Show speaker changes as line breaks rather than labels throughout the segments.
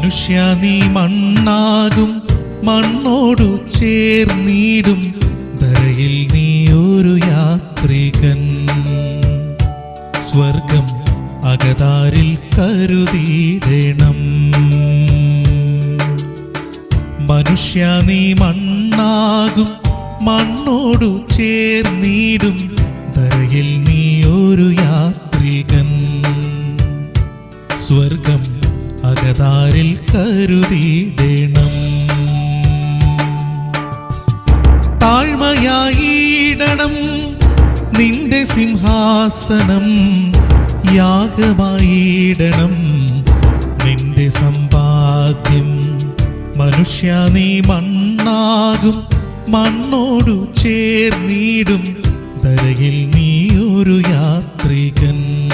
മനുഷ്യ നീ മണ്ണാകും മണ്ണോടു ചേർന്നീടും. ധരയിൽ നീ ഒരു യാത്രികൻ. സ്വർഗം അകതാരിൽ കരുതിയിടണം. മനുഷ്യ നീ മണ്ണാകും മണ്ണോടു ചേർന്നീടും. ധരയിൽ നീ ഒരു യാത്രികൻ. സ്വർഗം അകതാരിൽ കരുതിയിടണം. താഴ്മയായിടണം നിന്റെ സിംഹാസനം യാഗമായിടണം നിന്റെ സമ്പാദ്യം. മനുഷ്യ നീ മണ്ണാകും മണ്ണോടു ചേർന്നീടും തരയിൽ നീ ഒരു യാത്രികൻ.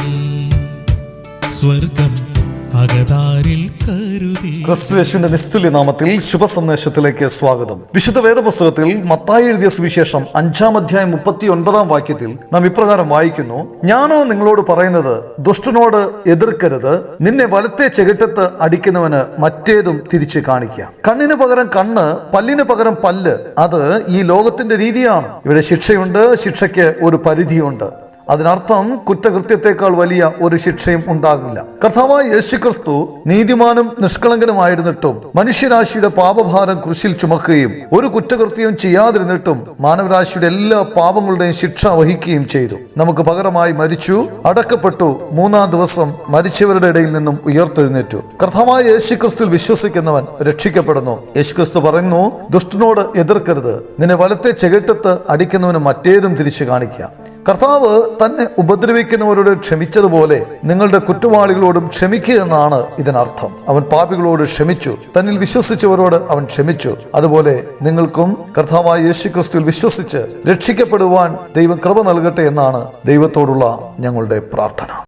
സ്വർഗം അകതാരിൽ കരുതി.
ക്രിസ്തുയേശുവിന്റെ നിസ്തുല്യ നാമത്തിൽ ശുഭസന്ദേശത്തിലേക്ക് സ്വാഗതം. വിശുദ്ധ വേദപുസ്തകത്തിൽ മത്തായി എഴുതിയ സുവിശേഷം അഞ്ചാം അധ്യായം മുപ്പത്തി ഒൻപതാം വാക്യത്തിൽ നാം ഇപ്രകാരം വായിക്കുന്നു. ഞാനോ നിങ്ങളോട് പറയുന്നത് ദുഷ്ടനോട് എതിർക്കരുത്. നിന്നെ വലത്തെ ചെകിട്ടത്ത് അടിക്കുന്നവന് മറ്റേതും തിരിച്ചു കാണിക്കുക കണ്ണിന് പകരം കണ്ണ് പല്ലിന് പകരം പല്ല്. അത് ഈ ലോകത്തിന്റെ രീതിയാണ്. ഇവിടെ ശിക്ഷയുണ്ട് ശിക്ഷയ്ക്ക് ഒരു പരിധിയുണ്ട്. അതിനർത്ഥം കുറ്റകൃത്യത്തെക്കാൾ വലിയ ഒരു ശിക്ഷയും ഉണ്ടാകില്ല. കർത്താവായ യേശു ക്രിസ്തു നീതിമാനും നിഷ്കളങ്കനുമായിരുന്നിട്ടും മനുഷ്യരാശിയുടെ പാപഭാരം കുരിശിൽ ചുമക്കുകയും ഒരു കുറ്റകൃത്യവും ചെയ്യാതിരുന്നിട്ടും മാനവരാശിയുടെ എല്ലാ പാപങ്ങളുടെയും ശിക്ഷ വഹിക്കുകയും ചെയ്തു. നമുക്ക് പകരമായി മരിച്ചു അടക്കപ്പെട്ടു മൂന്നാം ദിവസം മരിച്ചവരുടെ ഇടയിൽ നിന്നും ഉയർത്തെഴുന്നേറ്റു. കർത്താവായ യേശു ക്രിസ്തു വിശ്വസിക്കുന്നവൻ രക്ഷിക്കപ്പെടുന്നു. യേശു ക്രിസ്തു പറയുന്നു ദുഷ്ടനോട് എതിർക്കരുത്. നിന്നെ വലത്തെ ചെകിട്ടത്ത് അടിക്കുന്നവന് മറ്റേതും തിരിച്ചു കാണിക്കുക കർത്താവ് തന്നെ ഉപദ്രവിക്കുന്നവരോട് ക്ഷമിച്ചതുപോലെ നിങ്ങളുടെ കുറ്റവാളികളോടും ക്ഷമിക്കുക എന്നാണ് ഇതിനർത്ഥം. അവൻ പാപികളോട് ക്ഷമിച്ചു. തന്നിൽ വിശ്വസിച്ചവരോട് അവൻ ക്ഷമിച്ചു. അതുപോലെ നിങ്ങൾക്കും കർത്താവായ യേശു ക്രിസ്തുവിൽ വിശ്വസിച്ച് രക്ഷിക്കപ്പെടുവാൻ ദൈവം കൃപ നൽകട്ടെ എന്നാണ് ദൈവത്തോടുള്ള ഞങ്ങളുടെ പ്രാർത്ഥന.